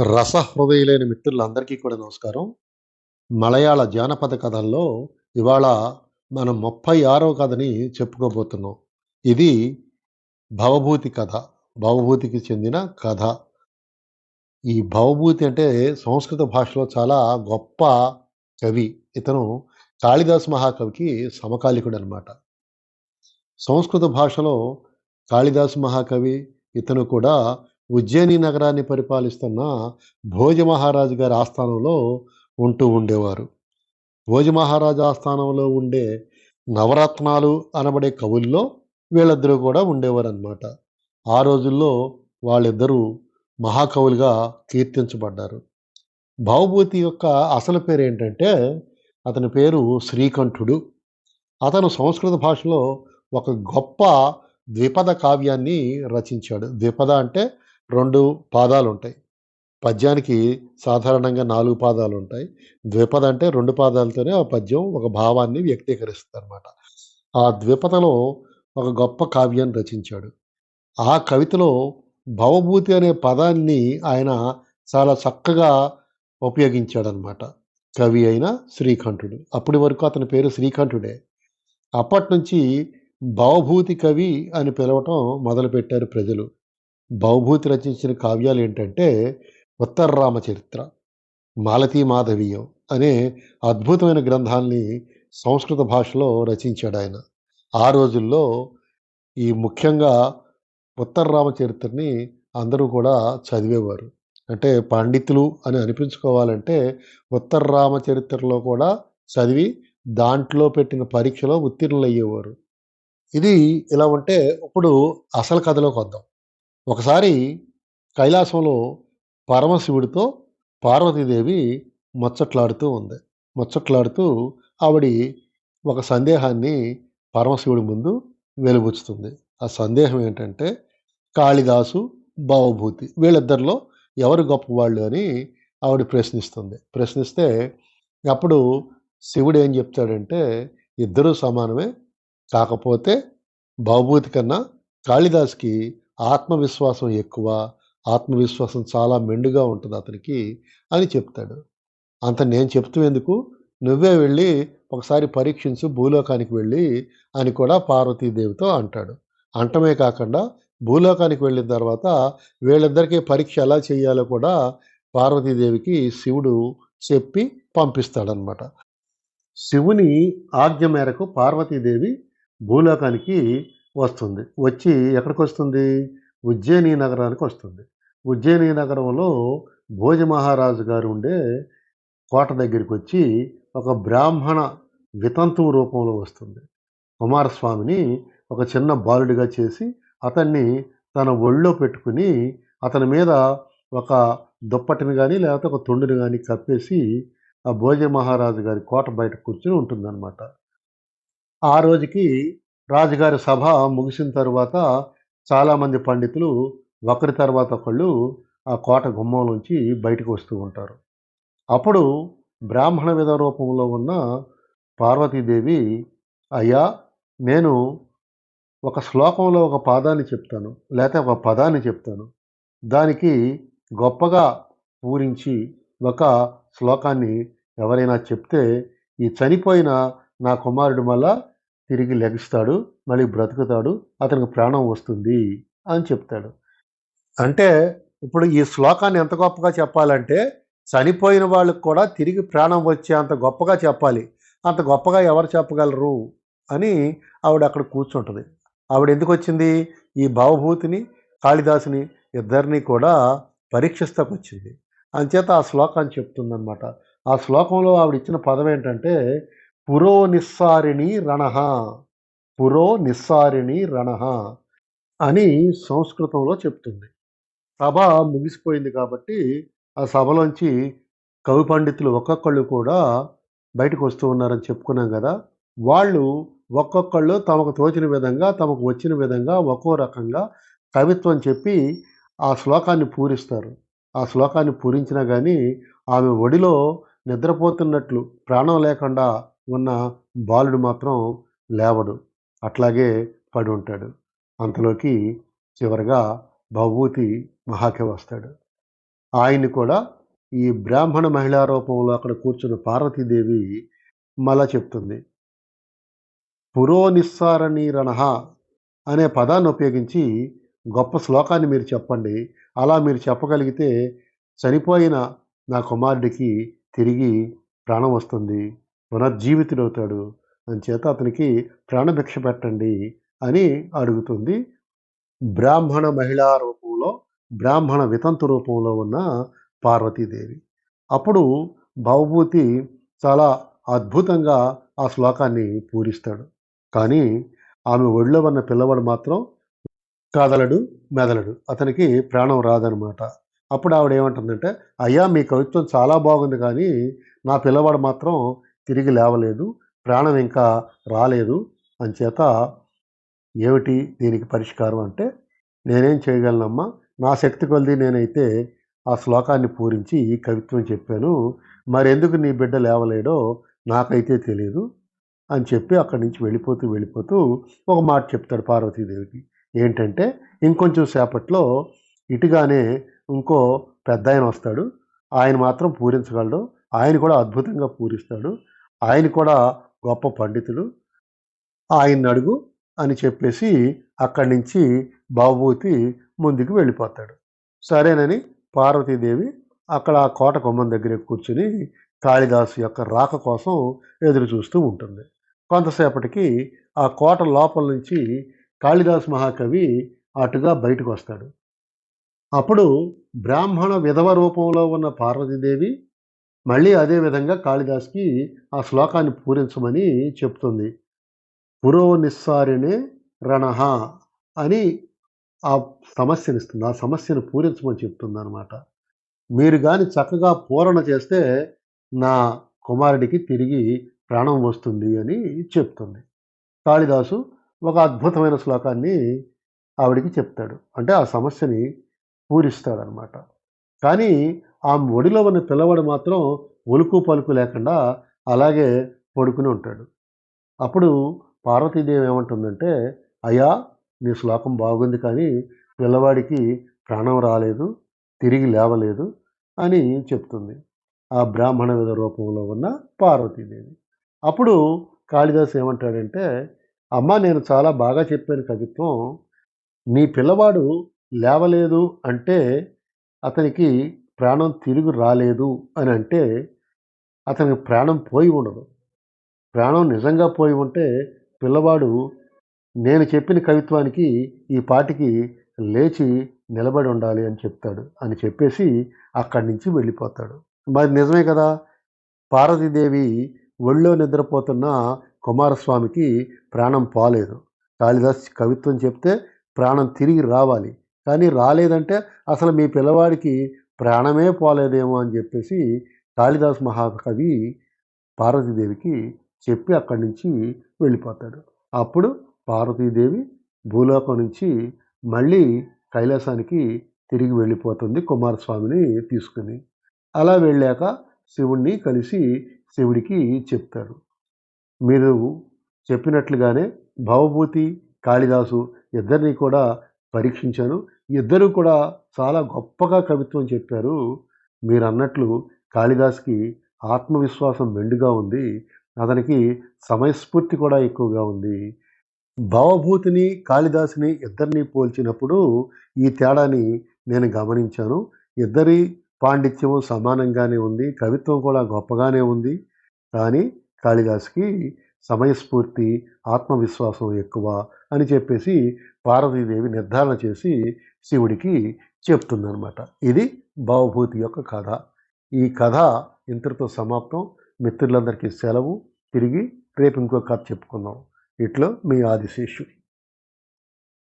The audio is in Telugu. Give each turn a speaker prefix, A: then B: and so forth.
A: రసహృదయులైన మిత్రులందరికీ కూడా నమస్కారం. మలయాళ జానపద కథల్లో ఇవాళ మనం 36వ కథని చెప్పుకోబోతున్నాం. ఇది భవభూతి కథ. భవభూతికి చెందిన కథ. ఈ భవభూతి అంటే సంస్కృత భాషలో చాలా గొప్ప కవి. ఇతను కాళిదాస్ మహాకవికి సమకాలికుడనమాట. సంస్కృత భాషలో కాళిదాస్ మహాకవి ఇతను కూడా ఉజ్జయిని నగరాన్ని పరిపాలిస్తున్న భోజమహారాజు గారి ఆస్థానంలో ఉంటూ ఉండేవారు. భోజమహారాజు ఆస్థానంలో ఉండే నవరత్నాలు అనబడే కవుల్లో వీళ్ళిద్దరూ కూడా ఉండేవారనమాట. ఆ రోజుల్లో వాళ్ళిద్దరూ మహాకవులుగా కీర్తించబడ్డారు. భావభూతి యొక్క అసలు పేరు ఏంటంటే అతని పేరు శ్రీకంఠుడు. అతను సంస్కృత భాషలో ఒక గొప్ప ద్విపద కావ్యాన్ని రచించాడు. ద్విపద అంటే రెండు పాదాలు ఉంటాయి పద్యానికి సాధారణంగా నాలుగు పాదాలు ఉంటాయి ద్విపద అంటే రెండు పాదాలతోనే ఆ పద్యం ఒక భావాన్ని వ్యక్తీకరిస్తుంది అనమాట ఆ ద్విపదలో ఒక గొప్ప కావ్యాన్ని రచించాడు. ఆ కవితలో భవభూతి అనే పదాన్ని ఆయన చాలా చక్కగా ఉపయోగించాడనమాట. కవి అయిన శ్రీకంఠుడు. అప్పటి వరకు అతని పేరు శ్రీకంఠుడే. అప్పట్నుంచి భవభూతి కవి అని పిలవటం మొదలుపెట్టారు ప్రజలు. భవభూతి రచించిన కావ్యాలేంటంటే ఉత్తర రామచరిత్ర, మాలతీ మాధవీయం అనే అద్భుతమైన గ్రంథాన్ని సంస్కృత భాషలో రచించాడు ఆయన ఆ రోజుల్లో ఈ ముఖ్యంగా ఉత్తర రామచరిత్రని అందరూ కూడా చదివేవారు. అంటే పండితులు అని అనిపించుకోవాలంటే ఉత్తర రామచరిత్రలో కూడా చదివి దాంట్లో పెట్టిన పరీక్షలో ఉత్తీర్ణులు అయ్యేవారు ఇది ఇలా ఉంటే ఇప్పుడు అసలు కథలోకొద్దాం. ఒకసారి కైలాసంలో పరమశివుడితో పార్వతీదేవి ముచ్చట్లాడుతూ ఉంది. ముచ్చట్లాడుతూ ఆవిడ ఒక సందేహాన్ని పరమశివుడి ముందు వెలిబుచ్చుతుంది. ఆ సందేహం ఏంటంటే కాళిదాసు, భావభూతి వీళ్ళిద్దరిలో ఎవరు గొప్పవాళ్ళు అని ఆవిడ ప్రశ్నిస్తుంది. ప్రశ్నిస్తే అప్పుడు శివుడు ఏం చెప్తాడంటే ఇద్దరూ సమానమే. కాకపోతే భావభూతి కన్నా కాళిదాసుకి ఆత్మవిశ్వాసం ఎక్కువ. ఆత్మవిశ్వాసం చాలా మెండుగా ఉంటుంది అతనికి అని చెప్తాడు. అంత నేను చెప్తున్నందుకు నువ్వే వెళ్ళి ఒకసారి పరీక్షించు భూలోకానికి వెళ్ళి అని కూడా పార్వతీదేవితో అంటాడు. అంటమే కాకుండా భూలోకానికి వెళ్ళిన తర్వాత వీళ్ళిద్దరికీ పరీక్ష ఎలా చేయాలో కూడా పార్వతీదేవికి శివుడు చెప్పి పంపిస్తాడనమాట. శివుని ఆజ్ఞ మేరకు పార్వతీదేవి భూలోకానికి వస్తుంది. వచ్చి ఎక్కడికి వస్తుంది ఉజ్జయిని నగరానికి వస్తుంది. ఉజ్జయిని నగరంలో భోజ మహారాజు గారు ఉండే కోట దగ్గరికొచ్చి ఒక బ్రాహ్మణ వితంతువు రూపంలో వస్తుంది. కుమారస్వామిని ఒక చిన్న బాలుడిగా చేసి అతన్ని తన ఒళ్ళో పెట్టుకుని అతని మీద ఒక దుప్పటిని కానీ లేకపోతే ఒక తొండుని కానీ కప్పేసి ఆ భోజ మహారాజు గారి కోట బయట కూర్చొని ఉంటుందనమాట. ఆ రోజుకి రాజుగారి సభ ముగిసిన తరువాత చాలామంది పండితులు ఒకరి తర్వాత ఒకళ్ళు ఆ కోట గుమ్మంలోంచి బయటకు వస్తూ ఉంటారు. అప్పుడు బ్రాహ్మణ విధ రూపంలో ఉన్న పార్వతీదేవి అయ్యా! నేను ఒక శ్లోకంలో ఒక పాదాన్ని చెప్తాను. లేకపోతే ఒక పదాన్ని చెప్తాను. దానికి గొప్పగా పూరించి ఒక శ్లోకాన్ని ఎవరైనా చెప్తే ఈ చనిపోయిన నా కుమారుడు మళ్ళా తిరిగి లెగుస్తాడు. మళ్ళీ బ్రతుకుతాడు. అతనికి ప్రాణం వస్తుంది అని చెప్తాడు. అంటే ఇప్పుడు ఈ శ్లోకాన్ని ఎంత గొప్పగా చెప్పాలంటే చనిపోయిన వాళ్ళకి కూడా తిరిగి ప్రాణం వచ్చే అంత గొప్పగా చెప్పాలి. అంత గొప్పగా ఎవరు చెప్పగలరు అని ఆవిడ అక్కడ కూర్చుంటుంది ఆవిడ ఎందుకు వచ్చింది ఈ భావభూతిని కాళిదాసుని ఇద్దరిని కూడా పరీక్షిస్తాకొచ్చింది. అంచేత ఆ శ్లోకాన్ని చెప్తుందనమాట. ఆ శ్లోకంలో ఆవిడ ఇచ్చిన పదం ఏంటంటే పురో నిస్సారిణి రణః. పురో నిస్సారిణి రణః అని సంస్కృతంలో చెప్తుంది. సభ ముగిసిపోయింది కాబట్టి ఆ సభలోంచి కవి పండితులు ఒక్కొక్కళ్ళు కూడా బయటకు వస్తూ ఉన్నారని చెప్పుకున్నాం కదా వాళ్ళు ఒక్కొక్కళ్ళు తమకు తోచిన విధంగా, తమకు వచ్చిన విధంగా ఒక్కో రకంగా కవిత్వం చెప్పి ఆ శ్లోకాన్ని పూరిస్తారు. ఆ శ్లోకాన్ని పూరించినా కానీ ఆమె ఒడిలో నిద్రపోతున్నట్లు ప్రాణం లేకుండా ఉన్న బాలుడు మాత్రం లేవడు. అట్లాగే పడి ఉంటాడు అంతలోకి చివరగా భవభూతి మహాకి వస్తాడు. ఆయన్ని కూడా ఈ బ్రాహ్మణ మహిళా రూపంలో అక్కడ కూర్చున్న పార్వతీదేవి మళ్ళా చెప్తుంది పురోనిస్సారణీరణః అనే పదాన్ని ఉపయోగించి గొప్ప శ్లోకాన్ని మీరు చెప్పండి అలా మీరు చెప్పగలిగితే చనిపోయిన నా కుమారుడికి తిరిగి ప్రాణం వస్తుంది పునర్జీవితుడవుతాడు చేత అతనికి ప్రాణభిక్ష పెట్టండి అని అడుగుతుంది. బ్రాహ్మణ మహిళా రూపంలో బ్రాహ్మణ వితంతు రూపంలో ఉన్న పార్వతీదేవి. అప్పుడు భవభూతి చాలా అద్భుతంగా ఆ శ్లోకాన్ని పూరిస్తాడు. కానీ ఆమె ఒడిలో ఉన్న పిల్లవాడు మాత్రం కదలడు మెదలడు. అతనికి ప్రాణం రాదనమాట. అప్పుడు ఆవిడ ఏమంటుందంటే అయ్యా మీ కవిత్వం చాలా బాగుంది కానీ నా పిల్లవాడు మాత్రం తిరిగి లేవలేదు ప్రాణం ఇంకా రాలేదు. అంచేత ఏమిటి దీనికి పరిష్కారం అంటే నేనేం చేయగలనమ్మా? నా శక్తి కొలిది నేనైతే ఆ శ్లోకాన్ని పూరించి ఈ కవిత్వం చెప్పాను. మరెందుకు నీ బిడ్డ లేవలేడో నాకైతే తెలియదు అని చెప్పి అక్కడి నుంచి వెళ్ళిపోతూ వెళ్ళిపోతూ ఒక మాట చెప్తాడు పార్వతీదేవికి. ఏంటంటే ఇంకొంచెం సేపట్లో ఇటుగానే ఇంకో పెద్ద ఆయన వస్తాడు. ఆయన మాత్రం పూరించగలడు. ఆయన కూడా అద్భుతంగా పూరిస్తాడు. ఆయన కూడా గొప్ప పండితుడు ఆయన అడుగు అని చెప్పేసి అక్కడి నుంచి బాబూతి ముందుకు వెళ్ళిపోతాడు. సరేనని పార్వతీదేవి అక్కడ ఆ కోట కొమ్మం దగ్గర కూర్చుని కాళిదాసు యొక్క రాక కోసం ఎదురు చూస్తూ ఉంటుంది. కొంతసేపటికి ఆ కోట లోపల నుంచి కాళిదాస్ మహాకవి అటుగా బయటకు వస్తాడు. అప్పుడు బ్రాహ్మణ విధవ రూపంలో ఉన్న పార్వతీదేవి మళ్ళీ అదే విధంగా కాళిదాస్కి ఆ శ్లోకాన్ని పూరించమని చెప్తుంది. పురో నిస్సారిణే రణహ అని ఆ సమస్యని ఇస్తుంది. ఆ సమస్యను పూరించమని చెప్తుంది అనమాట మీరు కానీ చక్కగా పూరణ చేస్తే నా కుమారుడికి తిరిగి ప్రాణం వస్తుంది అని చెప్తుంది. కాళిదాసు ఒక అద్భుతమైన శ్లోకాన్ని ఆవిడికి చెప్తాడు. అంటే ఆ సమస్యని పూరిస్తాడనమాట కానీ ఆ ఒడిలో ఉన్న పిల్లవాడు మాత్రం ఒలుకు పలుకు లేకుండా అలాగే పడుకుని ఉంటాడు. అప్పుడు పార్వతీదేవి ఏమంటుందంటే అయ్యా నీ శ్లోకం బాగుంది కానీ పిల్లవాడికి ప్రాణం రాలేదు తిరిగి లేవలేదు అని చెప్తుంది ఆ బ్రాహ్మణ విధ రూపంలో ఉన్న పార్వతీదేవి. అప్పుడు కాళిదాస్ ఏమంటాడంటే అమ్మ నేను చాలా బాగా చెప్పాను కవిత్వం. నీ పిల్లవాడు లేవలేదు అంటే అతనికి ప్రాణం తిరిగి రాలేదు అని అంటే అతనికి ప్రాణం పోయి ఉండదు. ప్రాణం నిజంగా పోయి ఉంటే పిల్లవాడు నేను చెప్పిన కవిత్వానికి ఈ పాటికి లేచి నిలబడి ఉండాలి అని చెప్తాడు అని చెప్పేసి అక్కడి నుంచి వెళ్ళిపోతాడు. మరి నిజమే కదా? పార్వతీదేవి ఒళ్ళో నిద్రపోతున్న కుమారస్వామికి ప్రాణం పోలేదు. కాళిదాస్ కవిత్వం చెప్తే ప్రాణం తిరిగి రావాలి. కానీ రాలేదంటే అసలు మీ పిల్లవాడికి ప్రాణమే పోలేదేమో అని చెప్పేసి కాళిదాస్ మహాకవి పార్వతీదేవికి చెప్పి అక్కడి నుంచి వెళ్ళిపోతాడు. అప్పుడు పార్వతీదేవి భూలోకం నుంచి మళ్ళీ కైలాసానికి తిరిగి వెళ్ళిపోతుంది కుమారస్వామిని తీసుకుని. అలా వెళ్ళాక శివుణ్ణి కలిసి శివుడికి చెప్తారు. మీరు చెప్పినట్లుగానే భవభూతి కాళిదాసు ఇద్దరిని కూడా పరీక్షించాను. ఇద్దరు కూడా చాలా గొప్పగా కవిత్వం చెప్పారు. మీరు అన్నట్లు కాళిదాస్కి ఆత్మవిశ్వాసం మెండుగా ఉంది. అతనికి సమయస్ఫూర్తి కూడా ఎక్కువగా ఉంది. భావభూతిని కాళిదాసుని ఇద్దరిని పోల్చినప్పుడు ఈ తేడాని నేను గమనించాను. ఇద్దరి పాండిత్యము సమానంగానే ఉంది. కవిత్వం కూడా గొప్పగానే ఉంది. కానీ కాళిదాస్కి సమయస్ఫూర్తి ఆత్మవిశ్వాసం ఎక్కువ అని చెప్పేసి పార్వతీదేవి నిర్ధారణ చేసి శివుడికి చెప్తుందనమాట ఇది భావభూతి యొక్క కథ. ఈ కథ ఇంతటితో సమాప్తం. మిత్రులందరికీ సెలవు. తిరిగి రేపు ఇంకో కథ చెప్పుకుందాం. ఇట్లో మీ ఆదిశేషు